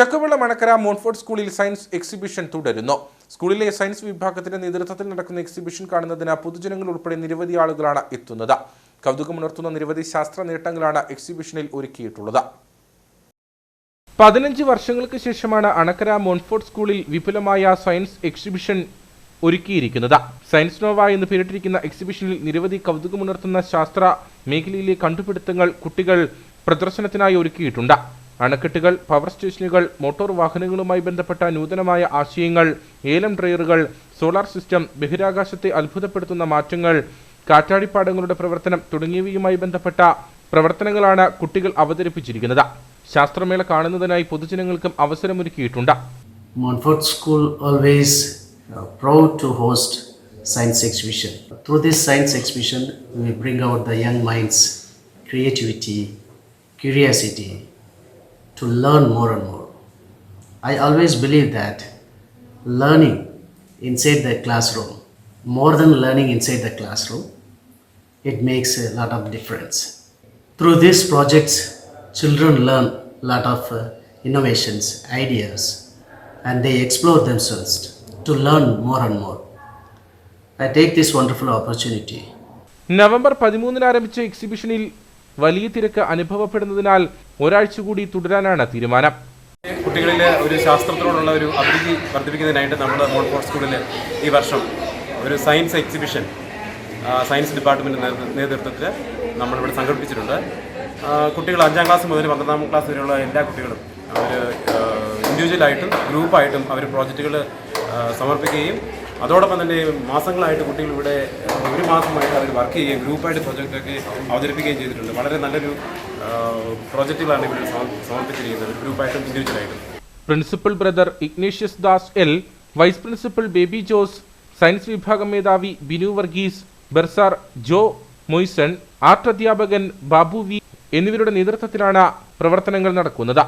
ചക്കവിള Manakkara Montfort സ്കൂളിൽ science exhibition തുടരുന്നു. സ്കൂളിലെ സയൻസ് വിഭാഗത്തിന്റെ നേതൃത്വത്തിൽ നടക്കുന്ന എക്സിബിഷൻ കാണുന്നതിന് പൊതുജനങ്ങൾ ഉൾപ്പെടെ നിരവധി ആളുകളാണ് എത്തുന്നത്. കൗതുകമുണർത്തുന്ന നിരവധി ശാസ്ത്ര നേട്ടങ്ങളാണ് എക്സിബിഷനിൽ ഒരുക്കിയിട്ടുള്ളത്. പതിനഞ്ച് വർഷങ്ങൾക്ക് ശേഷമാണ് അണക്കര മോൺഫോർട്ട് സ്കൂളിൽ വിപുലമായ സയൻസ് എക്സിബിഷൻ ഒരുക്കിയിരിക്കുന്നത്. സയൻസ് നോവ എന്ന് പേരിട്ടിരിക്കുന്ന എക്സിബിഷനിൽ നിരവധി കൗതുകമുണർത്തുന്ന ശാസ്ത്ര മേഖലയിലെ കണ്ടുപിടുത്തങ്ങൾ കുട്ടികൾ പ്രദർശനത്തിനായി ഒരുക്കിയിട്ടുണ്ട്. അണക്കെട്ടുകൾ പവർ സ്റ്റേഷനുകൾ മോട്ടോർ വാഹനങ്ങളുമായി ബന്ധപ്പെട്ട നൂതനമായ ആശയങ്ങൾ ഏലം ഡ്രയറുകൾ സോളാർ സിസ്റ്റം ബഹിരാകാശത്തെ അത്ഭുതപ്പെടുത്തുന്ന മാറ്റങ്ങൾ കാറ്റാടിപ്പാടങ്ങളുടെ പ്രവർത്തനം തുടങ്ങിയവയുമായി ബന്ധപ്പെട്ട പ്രവർത്തനങ്ങളാണ് കുട്ടികൾ അവതരിപ്പിച്ചിരിക്കുന്നത് ശാസ്ത്രമേള കാണുന്നതിനായി പൊതുജനങ്ങൾക്കും അവസരമൊരുക്കിയിട്ടുണ്ട് uh, science exhibition. Through this science exhibition, we bring out the young minds' creativity, curiosity to learn more and more. I always believe that learning inside the classroom, more than learning inside the classroom, it makes a lot of difference. Through these projects, children learn a lot of uh, innovations, ideas, and they explore themselves to learn more and more. I take this wonderful opportunity November പതിമൂന്നിന് ആരംഭിച്ച എക്സിബിഷനിൽ വലിയ തിരക്ക് അനുഭവപ്പെടുന്നതിനാൽ ഒരാഴ്ച കൂടി തുടരാനാണ് തീരുമാനം. കുട്ടികളിലെ ഒരു ശാസ്ത്രത്തിനോടുള്ള ഒരു അഭിരുചി വർദ്ധിപ്പിക്കുന്നതിനായിട്ട് നമ്മുടെ മോൺഫോർട്ട് സ്കൂളിൽ ഈ വർഷം ഒരു സയൻസ് എക്സിബിഷൻ സയൻസ് ഡിപ്പാർട്ട്മെന്റ് നേതൃ- നേതൃത്വത്തിൽ നമ്മളിവിടെ സംഘടിപ്പിച്ചിട്ടുണ്ട്. കുട്ടികൾ അഞ്ചാം ക്ലാസ് മുതൽ പന്ത്രണ്ടാം ക്ലാസ് വരെയുള്ള എല്ലാ കുട്ടികളും അവർ ഇൻഡിവിജ്വലായിട്ടും ഗ്രൂപ്പായിട്ടും അവർ പ്രോജക്റ്റുകൾ സമർപ്പിക്കുകയും അതോടൊപ്പം തന്നെ മാസങ്ങളായിട്ട് കുട്ടികൾ ഇവിടെ ഒരു മാസമായിട്ട് അവർ വർക്ക് ചെയ്യുകയും ഗ്രൂപ്പായിട്ട് പ്രൊജക്റ്റൊക്കെ അവതരിപ്പിക്കുകയും ചെയ്തിട്ടുണ്ട്. വളരെ നല്ലൊരു പ്രോജക്റ്റുകളാണ് ഇവിടെ സമർ- സമർപ്പിച്ചിരിക്കുന്നത്. ഗ്രൂപ്പായിട്ടും ഇൻഡിവിജ്വലായിട്ടും principal brother Ignatius Das L vice principal Baby Jose science വിഭാഗം മേധാവി ബിനു വർഗീസ് ബെർസാർ ജോ മൊയ്സൺ ആർട്ട് അധ്യാപകൻ ബാബു വി എന്നിവരുടെ നേതൃത്വത്തിലാണ് പ്രവർത്തനങ്ങൾ നടക്കുന്നത്.